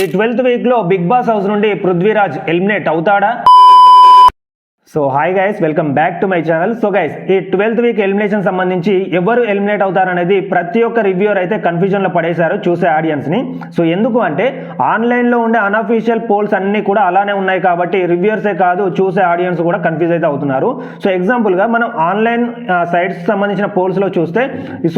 ఈ ట్వెల్త్ వీక్లో big boss house నుండి పృథ్వీరాజ్ ఎలిమినేట్ అవుతాడా? So hi guys welcome back to my channel. So guys ఈ ట్వెల్త్ వీక్ ఎలిమినేషన్ సంబంధించి ఎవరు ఎలిమినేట్ అవుతారనేది ప్రతి ఒక్క రివ్యూర్ అయితే కన్ఫ్యూజన్లో పడేశారు చూసే ఆడియన్స్ని సో ఎందుకు అంటే ఆన్లైన్లో ఉండే అన్అఫీషియల్ పోల్స్ అన్ని కూడా అలానే ఉన్నాయి కాబట్టి రివ్యూర్సే కాదు చూసే ఆడియన్స్ కూడా కన్ఫ్యూజ్ అయితే అవుతున్నారు. సో ఎగ్జాంపుల్గా మనం ఆన్లైన్ సైట్స్ సంబంధించిన పోల్స్లో చూస్తే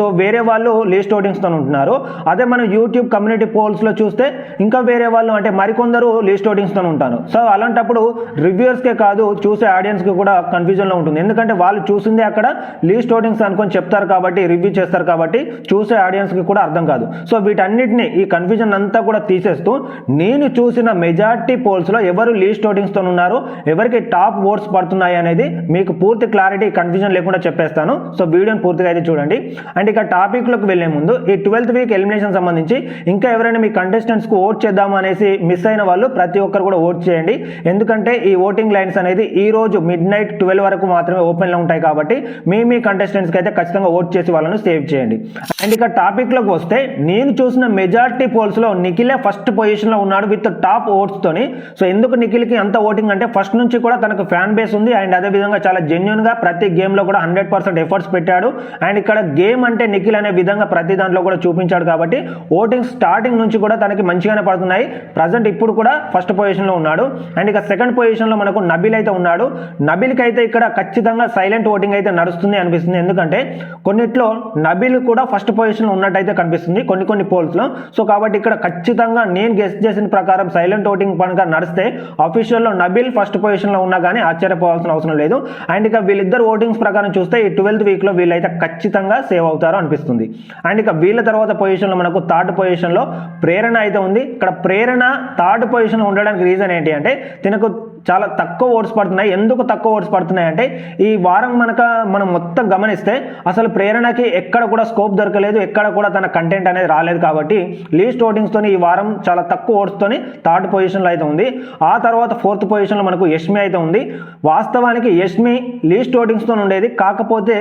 సో వేరే వాళ్ళు లిస్ట్ ఓటింగ్స్తో ఉంటున్నారు. అదే మనం యూట్యూబ్ కమ్యూనిటీ పోల్స్లో చూస్తే ఇంకా వేరే వాళ్ళు అంటే మరికొందరు లిస్ట్ ఓటింగ్స్తో ఉంటారు. సో అలాంటప్పుడు రివ్యూర్స్కే కాదు చూసే ఆడియన్స్ ఆడియన్స్కి కూడా కన్ఫ్యూజన్లో ఉంటుంది. ఎందుకంటే వాళ్ళు చూసిందే అక్కడ లీస్ట్ ఓటింగ్స్ అనుకొని చెప్తారు కాబట్టి రివ్యూ చేస్తారు కాబట్టి చూసే ఆడియన్స్కి కూడా అర్థం కాదు. సో వీటన్నిటిని ఈ కన్ఫ్యూజన్ అంతా కూడా తీసేస్తూ నేను చూసిన మెజార్టీ పోల్స్లో ఎవరు లీస్ట్ ఓటింగ్స్తో ఉన్నారు ఎవరికి టాప్ ఓట్స్ పడుతున్నాయి అనేది మీకు పూర్తి క్లారిటీ కన్ఫ్యూజన్ లేకుండా చెప్పేస్తాను. సో వీడియోని పూర్తిగా అయితే చూడండి. అండ్ ఇక టాపిక్లోకి వెళ్ళే ముందు ఈ ట్వెల్త్ వీక్ ఎలిమినేషన్ సంబంధించి ఇంకా ఎవరైనా మీ కంటెస్టెంట్స్కు ఓట్ చేద్దాం అనేసి మిస్ అయిన వాళ్ళు ప్రతి ఒక్కరు కూడా ఓట్ చేయండి. ఎందుకంటే ఈ ఓటింగ్ లైన్స్ అనేది ఈ రోజు రోజు మిడ్ నైట్ ట్వెల్వ్ వరకు మాత్రమే ఓపెన్లో ఉంటాయి కాబట్టి మీ మీ కంటెస్టెంట్స్కి అయితే ఖచ్చితంగా ఓట్ చేసి వాళ్ళను సేవ్ చేయండి. అండ్ ఇక టాపిక్లోకి వస్తే నేను చూసిన మెజార్టీ పోల్స్లో నిఖిలే ఫస్ట్ పొజిషన్లో ఉన్నాడు విత్ టాప్ ఓట్స్తోని సో ఎందుకు నిఖిల్కి అంత ఓటింగ్ అంటే ఫస్ట్ నుంచి కూడా తనకు ఫ్యాన్ బేస్ ఉంది. అండ్ అదే విధంగా చాలా జెన్యున్గా ప్రతి గేమ్లో కూడా హండ్రెడ్ పర్సెంట్ ఎఫర్ట్స్ పెట్టాడు. అండ్ ఇక్కడ గేమ్ అంటే నిఖిల్ అనే విధంగా ప్రతి దాంట్లో కూడా చూపించాడు కాబట్టి ఓటింగ్ స్టార్టింగ్ నుంచి కూడా తనకి మంచిగానే పడుతున్నాయి. ప్రజెంట్ ఇప్పుడు కూడా ఫస్ట్ పొజిషన్లో ఉన్నాడు. అండ్ ఇక సెకండ్ పొజిషన్లో మనకు నబిల్ అయితే ఉన్నాడు. నబిల్కి అయితే ఇక్కడ ఖచ్చితంగా సైలెంట్ ఓటింగ్ అయితే నడుస్తుంది అనిపిస్తుంది. ఎందుకంటే కొన్నిట్లో నబిల్ కూడా ఫస్ట్ పొజిషన్లో ఉన్నట్టయితే కనిపిస్తుంది కొన్ని కొన్ని పోల్స్లో. సో కాబట్టి ఇక్కడ ఖచ్చితంగా నేను గెస్ట్ చేసిన ప్రకారం సైలెంట్ ఓటింగ్ పనుగా నడిస్తే అఫీషియల్లో నబిల్ ఫస్ట్ పొజిషన్లో ఉన్నా కానీ ఆశ్చర్యపోవాల్సిన అవసరం లేదు. అండ్ ఇక వీళ్ళిద్దరు ఓటింగ్స్ ప్రకారం చూస్తే ఈ ట్వెల్త్ వీక్లో వీళ్ళైతే ఖచ్చితంగా సేవ్ అవుతారు అనిపిస్తుంది. అండ్ ఇక వీళ్ళ తర్వాత పొజిషన్లో మనకు థర్డ్ పొజిషన్లో ప్రేరణ అయితే ఉంది. ఇక్కడ ప్రేరణ థర్డ్ పొజిషన్లో ఉండడానికి రీజన్ ఏంటి అంటే తినకు చాలా తక్కువ ఓట్స్ పడుతున్నాయి. ఎందుకు తక్కువ ఓట్స్ పడుతున్నాయి అంటే ఈ వారం మనక మనం మొత్తం గమనిస్తే అసలు ప్రేరణకి ఎక్కడ కూడా స్కోప్ దొరకలేదు ఎక్కడ కూడా తన కంటెంట్ అనేది రాలేదు కాబట్టి లీస్ట్ ఓటింగ్స్తోని ఈ వారం చాలా తక్కువ ఓట్స్తోని థర్డ్ పొజిషన్లో అయితే ఉంది. ఆ తర్వాత ఫోర్త్ పొజిషన్లో మనకు యష్మి అయితే ఉంది. వాస్తవానికి యష్మి లీస్ట్ ఓటింగ్స్తో ఉండేది. కాకపోతే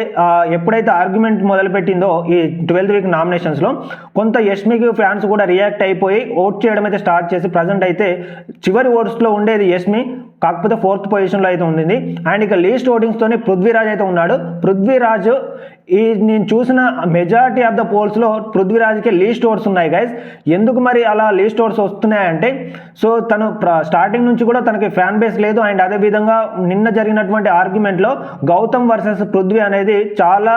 ఎప్పుడైతే ఆర్గ్యుమెంట్ మొదలుపెట్టిందో ఈ ట్వెల్త్ వీక్ నామినేషన్స్లో కొంత యష్మికి ఫ్యాన్స్ కూడా రియాక్ట్ అయిపోయి ఓట్ చేయడం అయితే స్టార్ట్ చేసి ప్రజెంట్ అయితే చివరి ఓట్స్లో ఉండేది యష్మి. కాకపోతే ఫోర్త్ పొజిషన్లో అయితే ఉండింది. అండ్ ఇక లీస్ట్ ఓటింగ్స్తోనే పృథ్వీరాజ్ అయితే ఉన్నాడు. పృథ్వీరాజ్ ఈ నేను చూసిన మెజారిటీ ఆఫ్ ద పోల్స్లో పృథ్వీరాజ్కి లీస్ట్ ఓట్స్ ఉన్నాయి గైస్ ఎందుకు మరి అలా లీస్ట్ ఓట్స్ వస్తున్నాయంటే సో తను స్టార్టింగ్ నుంచి కూడా తనకి ఫ్యాన్ బేస్ లేదు. అండ్ అదే విధంగా నిన్న జరిగినటువంటి ఆర్గ్యుమెంట్లో గౌతమ్ వర్సెస్ పృథ్వీ అనేది చాలా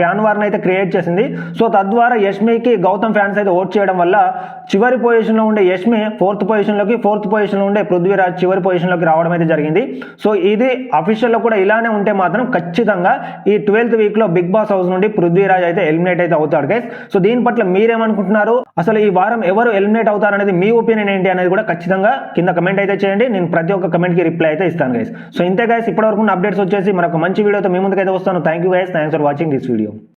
ఫ్యాన్ వార్ని అయితే క్రియేట్ చేసింది. సో తద్వారా యష్మికి గౌతమ్ ఫ్యాన్స్ అయితే ఓట్ చేయడం వల్ల చివరి పొజిషన్లో ఉండే యష్మి ఫోర్త్ పొజిషన్లోకి ఫోర్త్ పొజిషన్లో ఉండే పృథ్వీరాజ్ చివరి పొజిషన్లోకి రావడం అయితే జరిగింది. సో ఇది అఫీషియల్లో కూడా ఇలానే ఉంటే మాత్రం ఖచ్చితంగా ఈ ట్వెల్త్ వీక్లో బిగ్ బాస్ హౌస్ నుండి పృథ్వీరాజ్ అయితే ఎలిమినేట్ అయితే అవుతాడు గైస్ సో దీని పట్ల మీరేమనుకుంటున్నారు? అసలు ఈ వారం ఎవరు ఎలిమినేట్ అవుతారనేది మీ ఒపీనియన్ ఏంటి అనేది కూడా ఖచ్చితంగా కింద కమెంట్ అయితే చేయండి. నేను ప్రతి ఒక్క కమెంట్కి రిప్లై అయితే ఇస్తాను గైస్ సో ఇంతే గైస్ ఇప్పటివరకు అప్డేట్స్ వచ్చేసి మరొక మంచి వీడియోతో మీ ముందుకైతే వస్తాను. Thank you guys thanks for watching this video